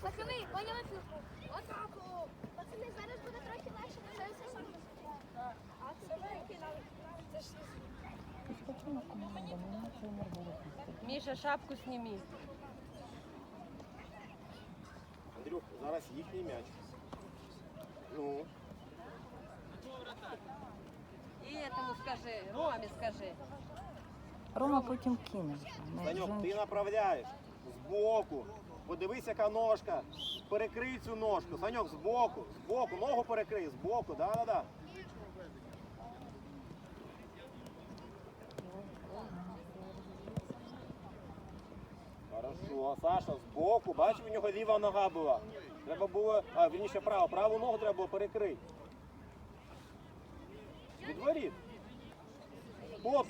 Пацани, поняли фігу? Отак. о. Пацани, зараз буде трохи легше, бо це все саме. А це великий навіть. Це ж Міша, шапку сніми. Андрюх, зараз їхній м'яч. Ну, І этому скажи, Ромі скажи. Рома потім кине. вже. Ну, Саньок, вже ти направляєш збоку. Подивись, яка ножка. Перекрий цю ножку. Саньок, збоку, збоку, ногу перекрий, збоку, да-да-да. Хорошо, Саша, збоку, бачив, у нього ліва нога була. Треба було, а вірніше право, праву ногу треба було перекрити. Відворіт. Хто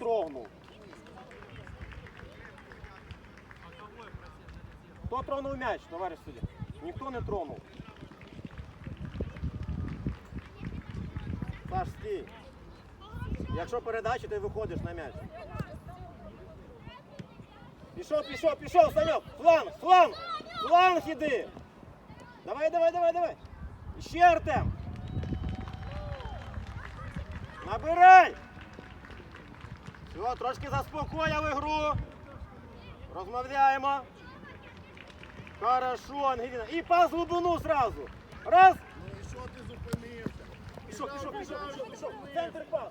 Хто тронув м'яч, товариш суддя? Ніхто не тронув. Саш, стій. Якщо передача, ти виходиш на м'яч. Пішов, пішов, пішов, Саньок! Фланг, фланг! Фланг іди! Давай, давай, давай, давай! Ще Артем! Набирай! Все, трошки заспокоїв ігру. Розмовляємо. Хорошо, Ангеліна. І пас в глибину зразу. Раз. Ну і що ти зупинився? Пішов, пішов, пішов, пішов, пішов. Центр пас.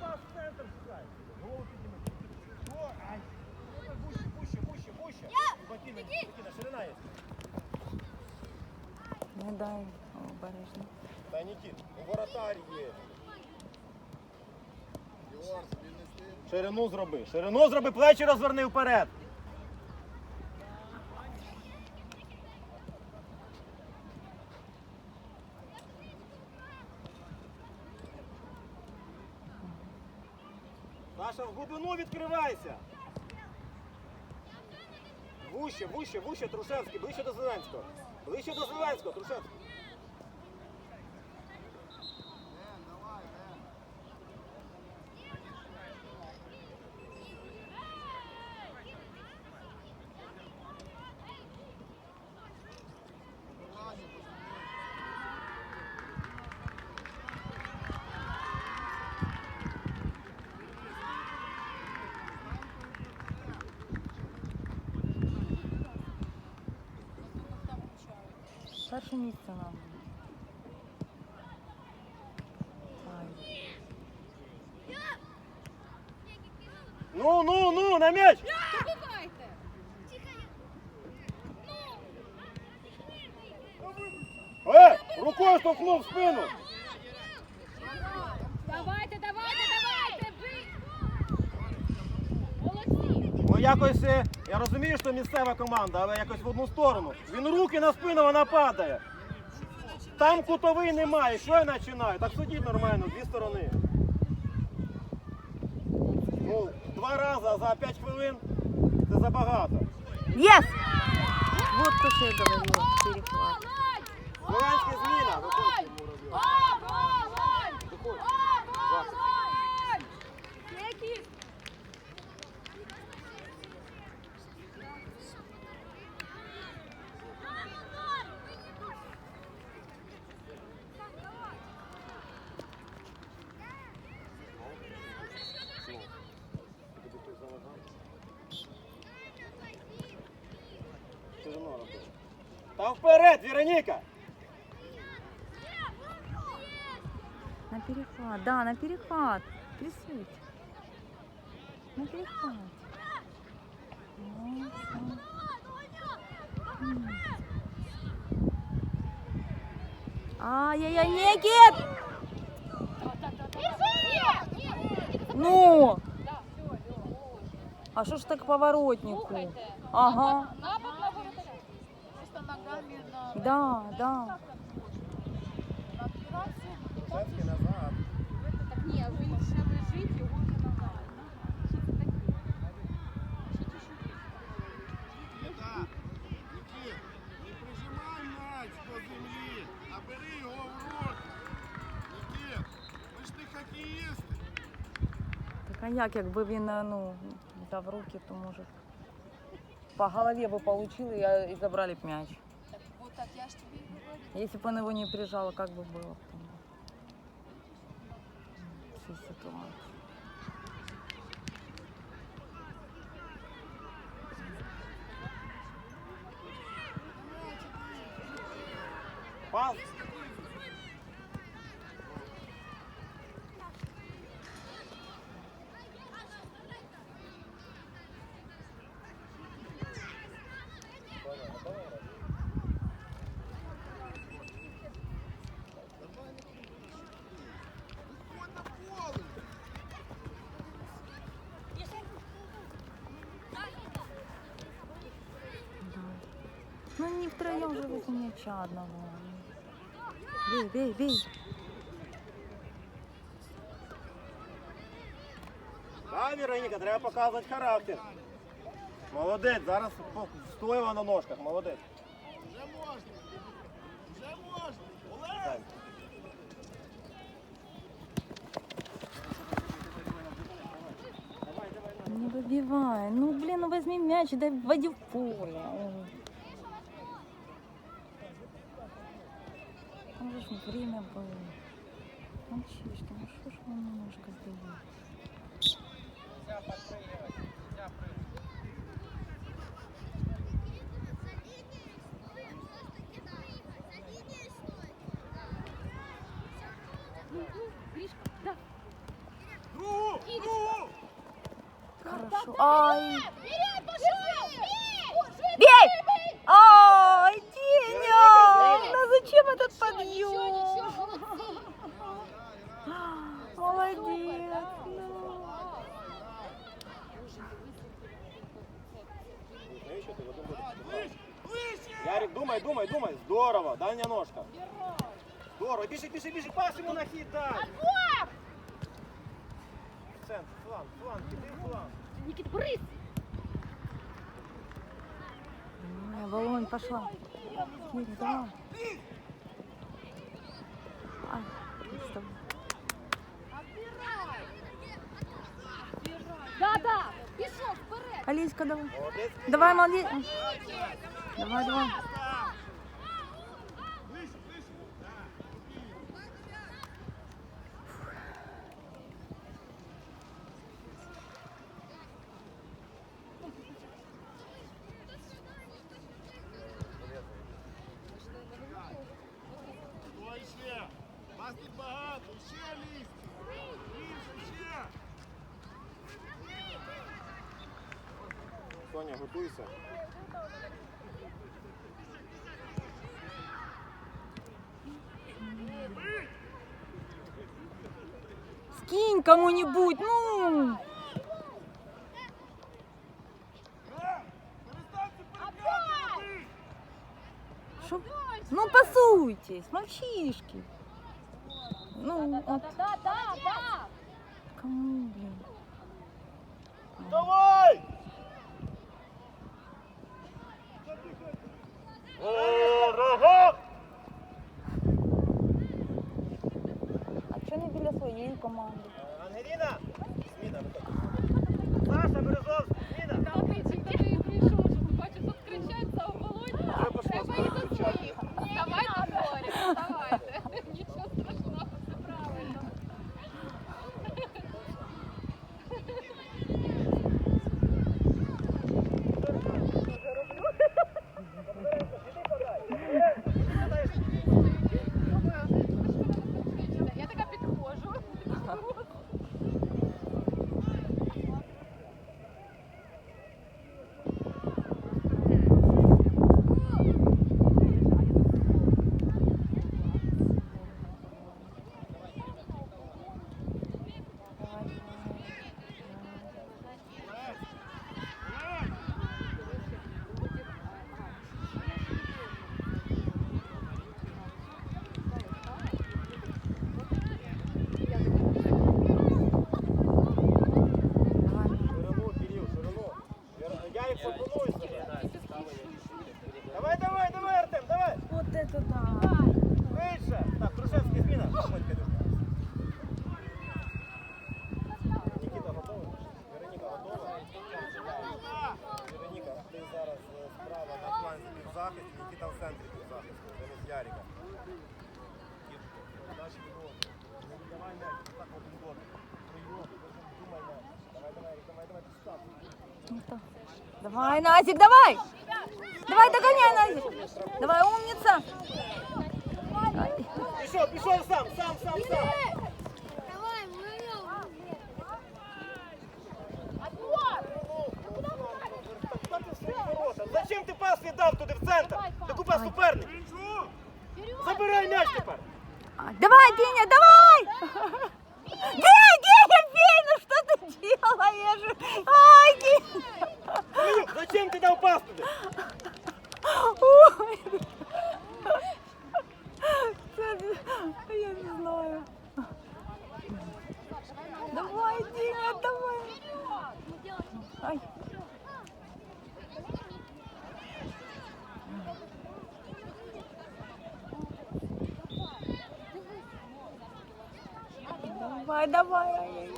Пас в центр шукай. Голову підніми. Ай. Ширина є. Не дай обережно. Та Нікіт, у воротар є. Ширину зроби. Ширину зроби, плечі розверни вперед. Глибину відкривайся. Вуще, вуще, вуще, Трушевський, ближче до Зеленського. Ближче до Зеленського, Трушевський. Перше місце нам. Ну, ну, ну, на м'яч! Добивайте. Е, рукою штовхнув в спину. Давайте, давайте, давайте. бий. Молодці. Ну якось, е, я розумію, що місцева команда, але якось в одну сторону. Він руки на спину, вона падає. Там кутовий немає, що я починаю? Так судіть нормально, дві сторони. Ну, два рази за 5 хвилин це забагато. Yes! Вот то, что я говорила. Перехват. Слов'янська зміна. Виходьте. Там вперед, Вероніка! На перехват. Да, на перехват. Присуть. На перехват. Ай-яй-яй, Никит! Ну! А що ж так поворотнику? Ага. Да, да. на операцію. Шевський назад. Так ні, він ще лежить, його не ногами. Що це таке? Нікіта, Нікіт, не прижимай м'яч до землі, а бери його в руки. Нікіт, ви ж не хокеїсти. Так а як, якби він е, ну, дав руки, то може. по голове бы получил, и, я- и забрали б мяч. Я ж тобі і говорю. Если бы он его не прижал, как бы было потом? Всей ситуации. Пас. Виходь на поле. Ну не втроем же возле мяча одного. Бей, бей, бей. Да, Вероніка, треба показувати характер. Молодець, зараз стояла на ножках, молодець. Вже можна. Вже можна. Олег! Не выбивай. Ну, блин, ну возьми мяч и дай вводи в поле. Там же время было. Мальчишки, ну что ж вы немножко сделали? Хорошо. Ай, Центр, фланг, фланг, іди фланг. Никит, брысь! Не, Волонь, пошла. Киря, давай. Ай, с тобой. Да, да! Пішов вперед! Алиска, давай. Давай, молодец. Давай, давай. Ближче, ближче! Стой ще! Вас тут багато! Ще лізьте! Більше, ще! Соня, готуйся. Скинь кому-нибудь, ну. Перестаньте перебігати! Чтоб- Ну, пасуйтесь, мальчишки. Ну, от. Да, да, да! кому, блин. Давай! Ворога! А что не біля своєї команди? Вище! Так, Крушевський, зміна. Проходь, Кирил. Нікіта готовий? Вероніка готова? Вероніка, ти зараз захисті, які там в центрі під захисту, замість Ярика. Передачі вдома. Не віддавай м'яч, так один дотик. Прийом, думай м'яч. Давай, давай, давай, давай, підстав. Ну что? Давай, Назик, давай! Давай, догоняй, Назик! Давай, умница! Ай. Пішов, пішов сам, сам, сам, сам. Давай, вдвоем. Зачем ти пас віддав туди в центр? Ти купа суперник. Забирай м'яч тепер. А, Давай, Деня, давай! Деня, Деня, бей, ну что ты делаешь? Ай, Деня! Ілюк, Зачем ти дав пас туди? Давай, давай.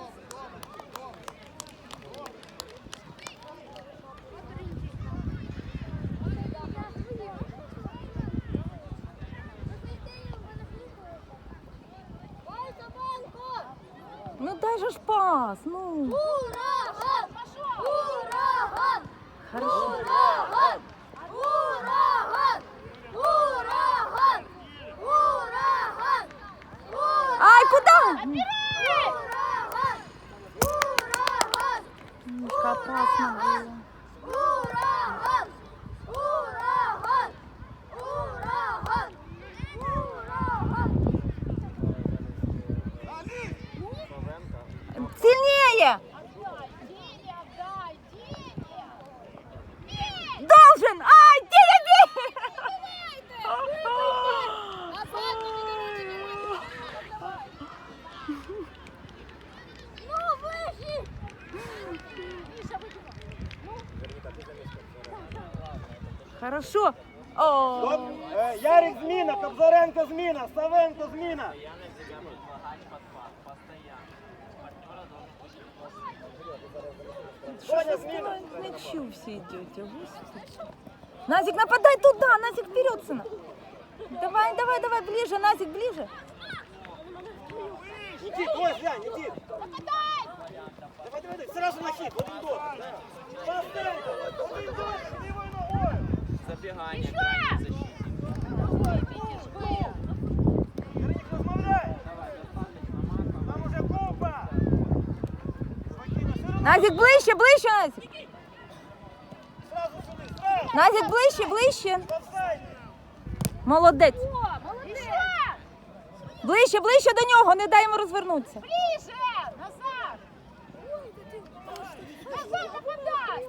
Ну дай же ж пас, ну. Хорошо. О, Стоп. Е, Ярик зміна, Кобзаренко зміна, Савенко зміна. Соня зміна. к мячу все идете. Господи. Назик, нападай туда, Назик вперед, сына. Давай, давай, давай, ближе, Назик, ближе. Никит, ой, глянь, Никит. Давай, давай, давай, сразу на хит, один дотик. да. Пастенко, один дотик, лівою ногою. Забегание крайней защиты. Веронік, розмовляй. Там уже купа. Спокійно, широко. Назик, ближче, ближче, Назик. Сразу сюди, сразу. Назик, ближче, ближче. Офсайд. Молодець. Молодець! Ближче, ближче до нього, не дай йому розвернутися. Ближе! Назад! Назад нападай!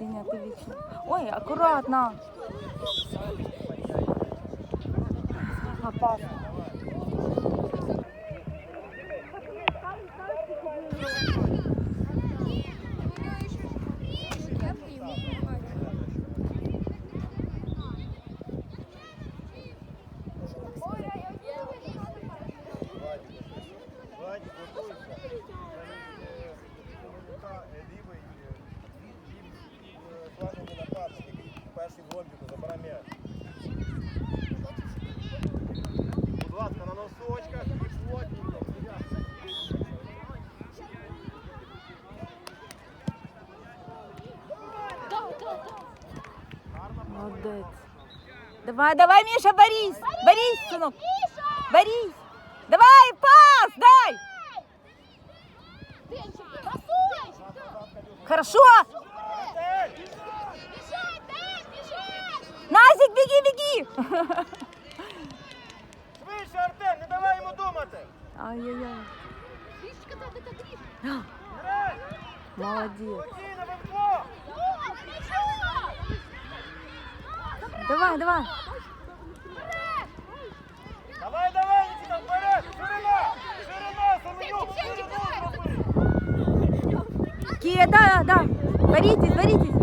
Деня, ти вічно. Ой, акуратно. Опасно. Будь ласка, на носочках і плотненько. Молодець. Давай, давай, Міша, борись. Борись, синок. Борись. Давай, пас, дай. Хорошо. Назик, беги, беги. Швидше, Артем, не давай йому думати. Ай-яй-яй. Грай! Молодец. Спокійно, ви вдвох. Давай, давай. Давай, давай, Нікіта, вперед! Ширина! Ширина, Семенюк! Ширину зроби! Кия, да, да. Боритесь, боритесь.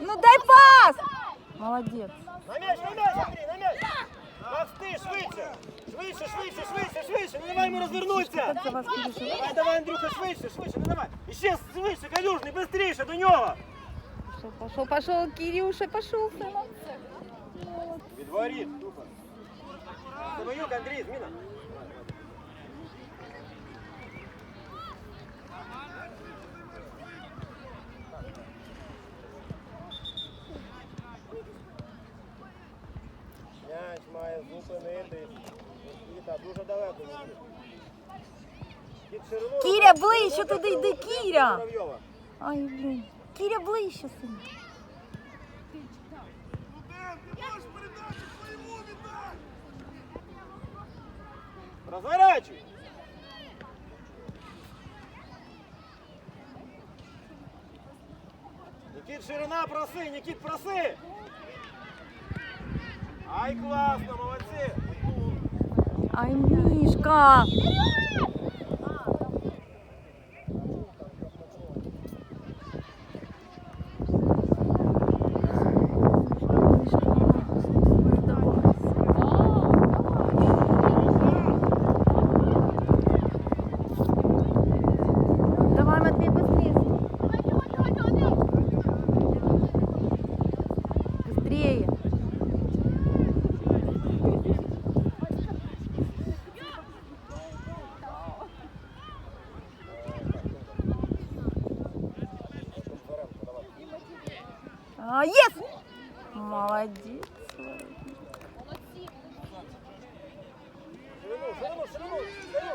Ну дай пас! Молодец. На м'яч, на м'яч, Андрій, на м'яч! Макс, ти швидше! Швидше, швидше, швидше, швидше! Не давай йому розвернутися! Це вас Кирюша. Давай, давай, Андрюха, швидше, швидше, не давай! І ще швидше, Калюжний, бистріше до нього! Пошел, пошел, пошел, Кирюша, пошел, сынок. Від воріт, тупо. Савоюк, зупинити. Віта, дуже Кіря, ближче туди йди, Кіря! Муравйова. Ай, блін. Кіря ближче син. Розворачуй! Нікіт, ширина проси, Нікіт, проси! Ай, класно, молодці! Ай, Мишка. Давай, Матвей, быстрее. Быстрее. А, yes! Молодец. Ширину, ширину, ширину! Ширину,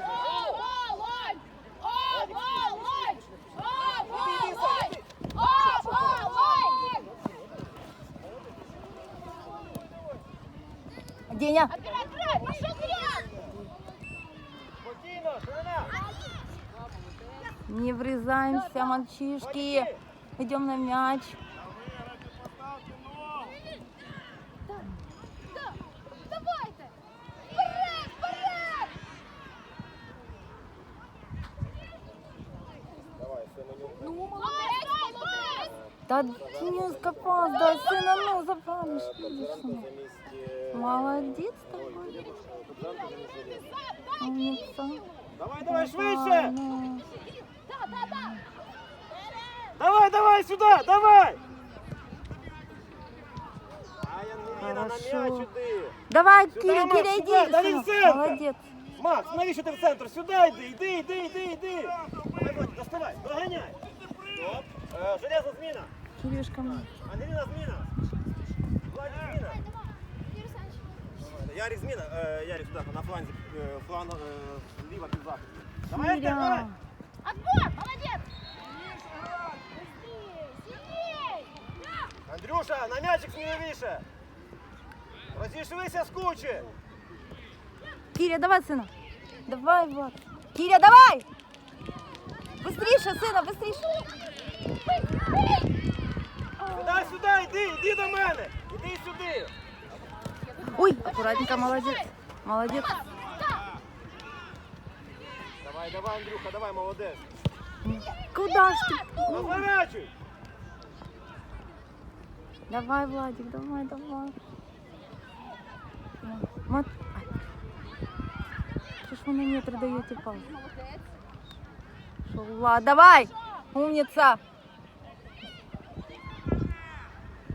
Володь! О, Володь! О, Володь! О, Володь! Ширина! Не врезаемся, мальчишки. Идем на мяч. Умница. Давай, давай, швидше! Ну, Да, да, да! Давай, давай сюда, давай! Ай, Ангеліна, на Хорошо. м'яч іди! Давай, Сюда, Киря, Макс, Киря, сюда, иди. да не сынок. в центр. Молодец. Макс, навіщо ти в центр? Сюди йди, йди, йди, йди, йди! Давай, Владик, доставай, доганяй! Стоп! Е, Железна зміна! Кирюшка, мой. Ангеліна зміна! Ярик зміна, е, Ярик сюди, на фланзі, е, фланг, е, ліва під захист. Давай, Артем, давай! Киря. Отбор! Молодец! Сильней! Андрюша, на м'ячик сміливіше! Розійшлися з кучі! Киря, давай, сына. Давай, Влад. Киря, давай! Быстрее, сына, быстрее. Сюди, сюди, йди, йди до мене! Іди сюди! Ой, аккуратненько, молодец. Молодец. Давай, давай, Андрюха, давай, молодець! Куда ж ты? Розворачуй! Давай, Владик, давай, давай. Мат... Что ж вы на метр даете? Шо, Влад, давай! Умница!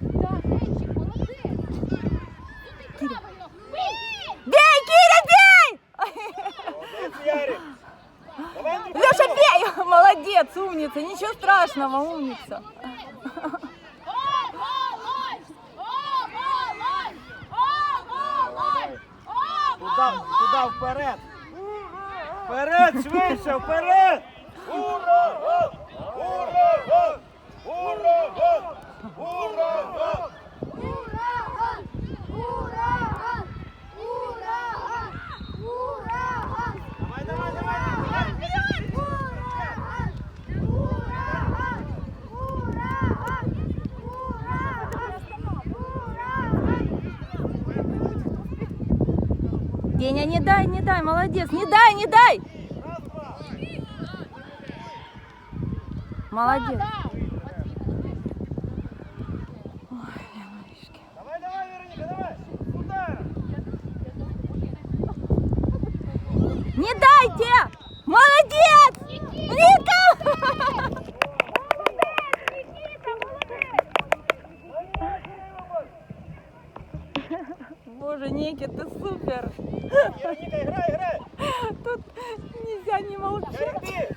Да, Денчик, молодец! Киря. Правильно! Бей! Бей, Киря, бей! Молодець, Ярик! Давай, Андрюха! Леша, бей! Молодец, умница, ничего страшного, умница. Туди, туди, вперед! Вперед, швидше, вперед! Ура! Ура! Ура! гол! Ура! Деня, не дай, не дай, молодец, не дай, не дай! Молодец. Да! Ой, Леночки. Давай, Где? Молодец! Ника! Боже, Ники, ты супер! Вероніка, грай, грай! Тут нельзя не молчать. Ярик, ти!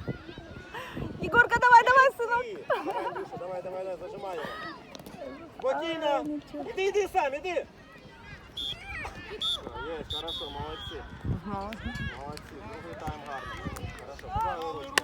Егорка, давай, давай, сынок. Ти! Давай, Міша, давай, давай, давай, зажимай його. Спокійно! Іди, іди сам, іди! Є, хорошо, молодці. Молодці, другий тайм гарно.